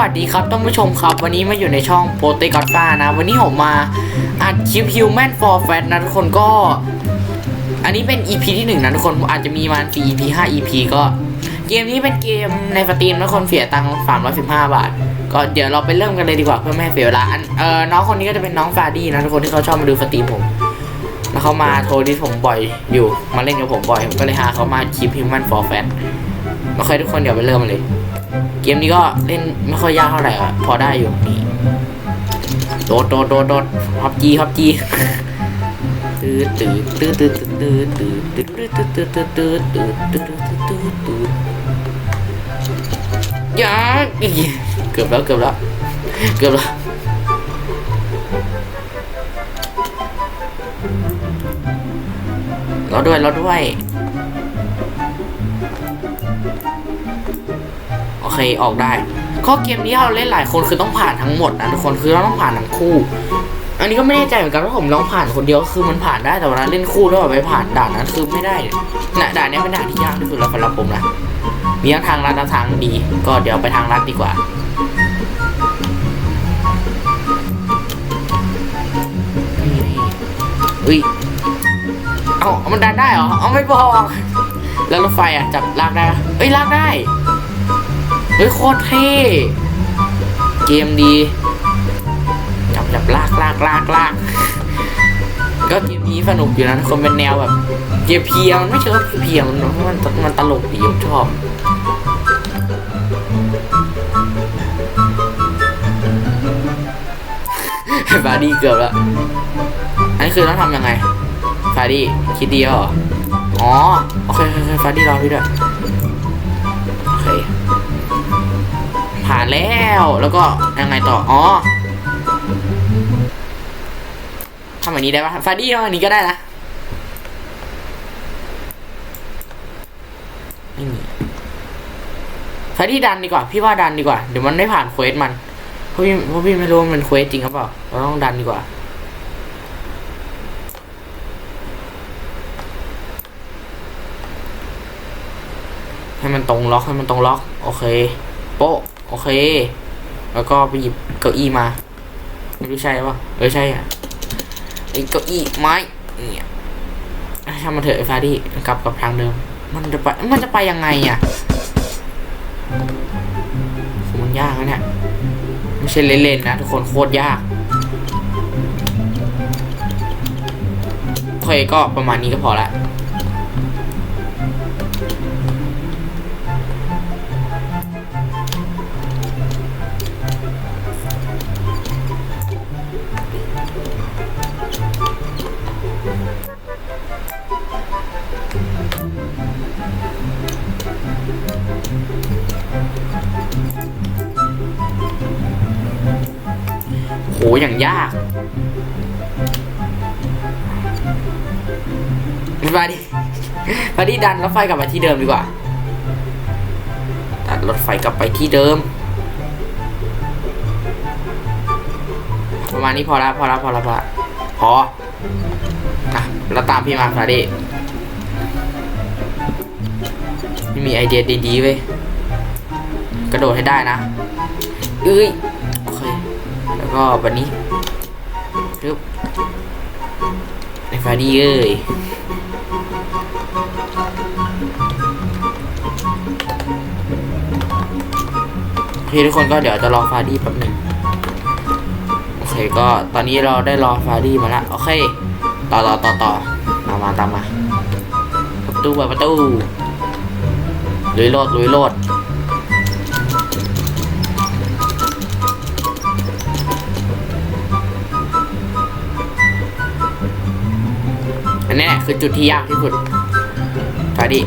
วัสดีครับท่านผู้ชมครับ วันนี้มาอยู่ในช่องโปเตกอตฟ้านะ วันนี้ผมมาอัดคลิป Human for Fat นะทุกคนก็ อันนี้เป็น EP ที่หนึ่งนะทุกคนอาจจะมีมา4 EP 5 EP ก็ เกมนี้เป็นเกมในสตรีมนะทุกคนเสียตังค์315 บาท ก็เดี๋ยวเราไปเริ่มกันเลยดีกว่าเพื่อไม่ให้เสียเวลาอันเอ่อน้องคนนี้ก็จะเป็นน้องฟาดี้นะทุกคนที่เขาชอบมาดูสตรีมผมแล้วเขามาโทรดิสผมบ่อยอยู่มาเล่นกับผมบ่อยผมก็เลยหาเขามาคลิป Human for Fat โอเคทุกคนเดี๋ยวไปเริ่มกันเลย มนี้ก็เล่นไม่ค่อยยากเท่าไหร่อะพอได้อยู่นี่โดดโดดโดดโดดฮอปจีฮอปจีตื้อตื้อตื้อตื้อตื้อตื้อตื้อตื้อตื้อตื้อตื้อตื้อตื้อตื้อตื้อตื้อตื้อยาเกือบแล้วเกือบแล้วเกือบแล้วราด้วยราด้วย เคออกได้ข้อเกมนี้เราเล่นหลายคนคือต้องผ่านทั้งหมดนะทุกคนคือเราต้องผ่านทั้งคู่ อันนี้ก็ไม่แน่ใจเหมือนกันว่าผมลองผ่านคนเดียวคือมันผ่านได้แต่เวลาเล่นคู่แล้วแบบไปผ่านด่านนั้นคือไม่ได้นะด่านนี้เป็นด่านที่ยากที่สุดแล้วสำหรับผมนะมีทั้งทางลัดและทางดี ก็เดี๋ยวไปทางลัดดีกว่าอุ้ยเอามันดันได้เหรอเอาไม่บอกแล้วรถไฟอะจับลากได้เอ้ยลากได้ เฮ้ยโคตรเท่เกมดี จับจับลากลากลากลากก็เกมนี้สนุกอยู่นะคนเป็นแนวแบบเกมเพียมันไม่เชิงว่าเพียมันมันมันตลกดีผมชอบฟาดี้เกือบแล้ว อันนี้คือต้องทำยังไงฟาดี้คิดดีแล้วเหรอ อ๋อโอเคโอเคโอเคฟาดี้รอพี่ด้วย ผ่านแล้วแล้วก็ยังไงต่ออ๋อทำแบบนี้ได้ปะฟาดี้ทำแบบนี้ก็ได้นะไม่มีฟาดี้ดันดีกว่า พี่ว่าดันดีกว่า เดี๋ยวมันไม่ผ่านเควสมันเพราะพี่เพราะพี่ไม่รู้มันเควสจริงหรือเปล่าเราต้องดันดีกว่าให้มันตรงล็อกให้มันตรงล็อก โอเค โป๊ะ โอเค แล้วก็ไปหยิบเก้าอี้มา ไม่รู้ใช่ปะเออใช่อะไอ้เก้าอี้ไม้เนี่ยทำมาเถอะไอ้ฟาดี้กลับกับทางเดิม มันจะไปมันจะไปยังไงอะมันยากนะเนี่ยไม่ใช่เล่นๆนะทุกคนโคตรยากโอเคก็ประมาณนี้ก็พอละ อย่างยากมาดิมาดิดันรถไฟกลับมาที่เดิมดีกว่า ดันรถไฟกลับไปที่เดิม ประมาณนี้พอละพอละพอละพอละพออะเราตามพี่มาฟาดิพี่มีไอเดียดีๆเว้ยกระโดดให้ได้นะ เอ้ย แล้วก็แบบนี้ปึ๊บในฟาดีเอ้ยโอเคทุกคนก็เดี๋ยวจะรอฟาดี้แป๊บหนึ่งโอเคก็ตอนนี้เราได้รอฟาดี้มาล้วโอเค ต่อต่อต่อต่อมามาตามมาประตูเปิดประตูลุยโลดลุยโลด คือจุดที่ยากที่สุดฟาดี้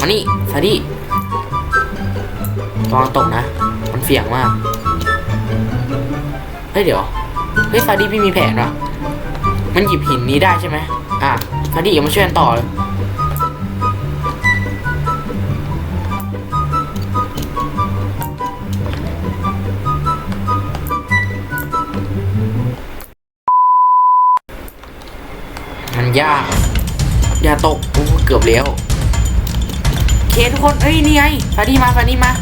มานี่ฟาดี้ระวังตกนะ มันเสี่ยงมาก เฮ้ยเดี๋ยว เฮ้ยฟาดี้พี่มีแผนวะมันหยิบหินนี้ได้ใช่ไหมอะฟาดี้อย่ามาช่วยกันต่อเลยมันยาก อย่าตกโอ้เกือบแล้วเคทุกคนเอ้ยนี่ไงฟานี่มาฟานี่มา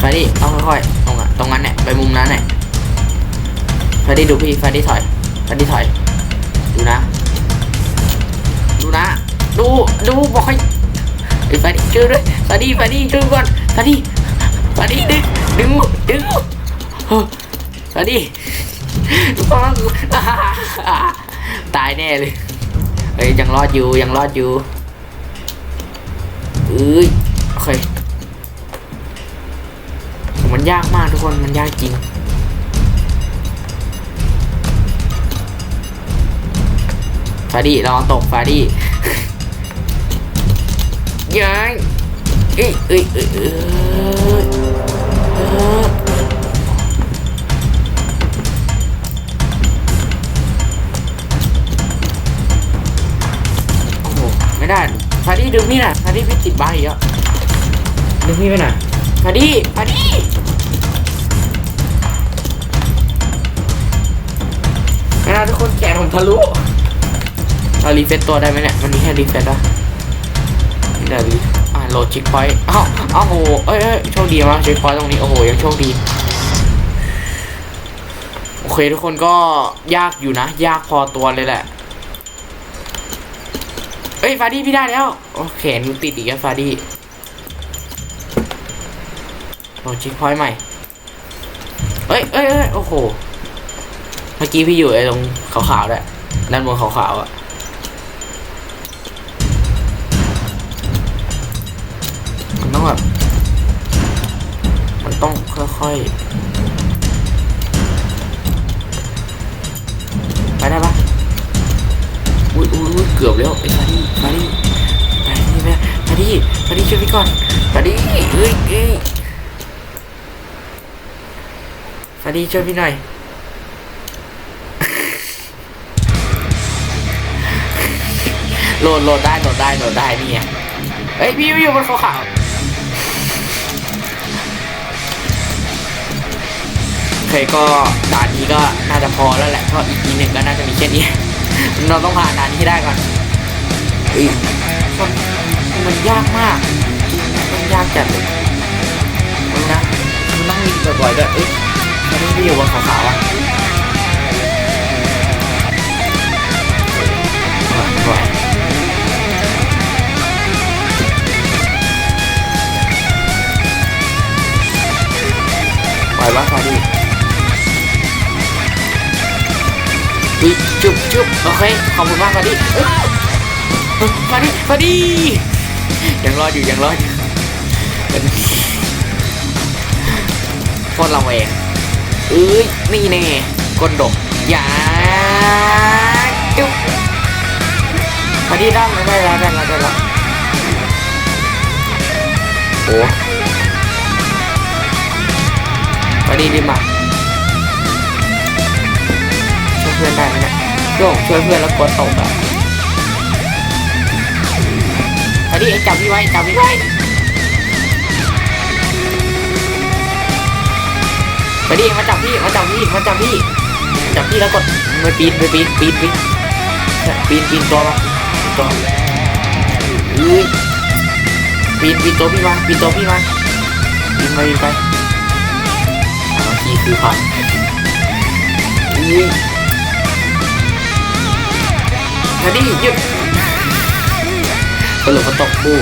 ฟาดี้เองค่อยๆตรงตรงนั้นเนี่ยไปมุมนั้นเนี่ยฟาดี้ดูพี่ฟาดี้ถอยฟาดี้ถอย ดูนะ ดูนะ ดูดูบอกให้ไอ้ฟาดี้ช่วยด้วยฟาดี้ฟาดี้ช่วยก่อนฟาดี้ ฟาดี้ดึงดึงดึงเฮ้ฟาดี้ฟังตายแน่เลยเฮ้ยยังรอดอยู่ยังรอดอยู่เอ้ยโอเคมันยากมากทุกคนมันยากจริงฟาดี้ระวังตกฟาดี้ยังเอ้ยเอ้ยเอ้ยเอ้ยเอ้ย โอ้โหไม่ได้ฟาดี้ดึงพี่น่ะฟาดี้พี่ติดบ้าอีกแล้วดึงพี่ไปหน่อยฟาดี้ฟาดี้ไม่ได้ทุกคนแขนผมทะลุเรารีเฟซตัวได้ไหมเนี่ยมันมีแค่รีเฟซอะเดี๋ยวรีอ่า โหลดช็คพอยต์อ้าวอ้าวโหเอ้ยเอ้ยโชคดีมากช็คพอยต์ตรงนี้ โอ้โห ยังโชคดี โอเคทุกคนก็ยากอยู่นะ ยากพอตัวเลยแหละ เอ้ย ฟาดี้พี่ได้แล้ว โอเคนูติดอีกแล้วฟาดี้โหลดช็คพอยต์ใหม่ เอ้ยเอ้ยเอ้ยโอ้โห เมื่อกี้พี่อยู่ไอ้ตรงขาวๆด้วยด้านบนขาวๆอะ ต้องแบบมันต้องค่อยๆ ไปได้ปะอุ้ยอุ้ยอุ้ยเกือบแล้วไอ้ฟาดี้ฟาดี้ไปนี่แม่ฟาดี้ฟาดี้ช่วยพี่ก่อนฟาดี้เอ้ยเอ้ยฟาดี้ช่วยพี่หน่อยโหลดโหลดได้โหลดได้โหลดได้นี่ไงเฮ้ยพี่อยู่บนเขาขาว เคก็ด่านนี้ก็น่าจะพอแล้วแหละก็อีกทีหนึ่งก็น่าจะมีแค่นี้ เราต้องผ่านด่านนี้ให้ได้ก่อนเอ้ยมันมันยากมากมันยากจัดเลยมันนะมันต้องมีบ่อยๆด้วยเอ้ยมันต้องพี่อยู่บนเขาขาวอะ อุ๊ยจุบจุบโอเค ขอบคุณมากฟาดีเอ้ฟาดีฟาดียังรอดอยู่ยังรอดอยู่เป็นโคตรละเวงเอ้ย นี่แน่ก้นดกอย่าจุ๊บฟาดีได้แล้วได้แล้วได้แล้วได้แล้วโอ้มาดีดีมาช่ พื่อนได้ไหมเนี่ยโยกช่วยเพื่อนแล้วกดตกอะมาดีเอ็งจับพี่ไว้จับพี่ไว้มาดีมาจับพี่มาจับพี่มาจับพี่จับพี่แล้วกดไปปีนไปปีนปีนปีนปีนปีนตัวมาตัวอุ้ยปีนปีนตัวพี่มาปีนตัวพี่มาปีนไปปีนไปสามัคคีคือพันอุ้ย มาดิหยุดสรุปมันตกคู่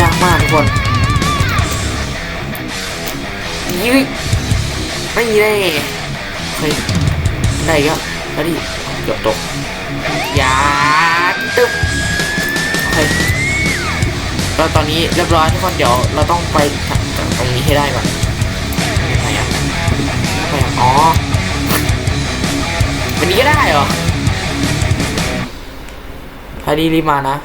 ยากมากทุกคนยืดไม่ได้เฮ้ยได้อีก็มาดิเกือบตกยาตึ๊บโอเคเราตอนนี้เรียบร้อยทุกคนเดี๋ยวเราต้องไปจากตรงนี้ให้ได้ก่อน ไปอ่อ๋อวันนี้ก็ได้เหรอพอดีรีบมานะ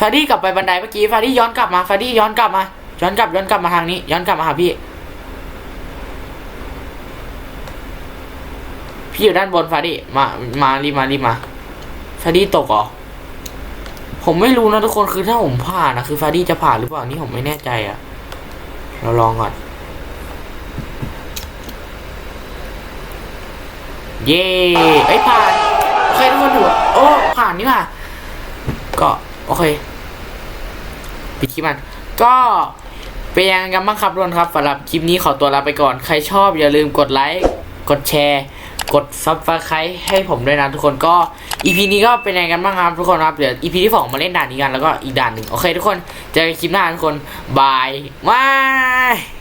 ฟาดี้กลับไปบันไดเมื่อกี้ฟาดี้ย้อนกลับมาฟาดี้ย้อนกลับมา ย้อนกลับย้อนกลับมาทางนี้ ย้อนกลับมาหาพี่ พี่อยู่ด้านบนฟาดี้มา มารีบมารีบมาฟาดี้ตกเหรอผมไม่รู้นะทุกคนคือถ้าผมผ่านนะคือฟาดี้จะผ่านหรือเปล่านี่ผมไม่แน่ใจอะ เราลองก่อน เย้ไอ้ผ่าน โอเคทุกคนถือโอ้ ผ่านนี่ว่ะก็ โอเคปิดคลิปมัน ก็เป็นยังไงกันบ้างครับทุกคนครับสำหรับคลิปนี้ขอตัวลาไปก่อน ใครชอบอย่าลืมกดไลค์ กดแชร์ กดซับสไครต์ให้ผมด้วยนะทุกคนก็อีพีนี้ก็เป็นยังไงกันบ้างครับทุกคนครับเดี๋ยวอีพีที่สองมาเล่นด่านนี้กันแล้วก็อีกด่านหนึ่งโอเค ทุกคนเจอกันคลิปหน้าทุกคนบายบาย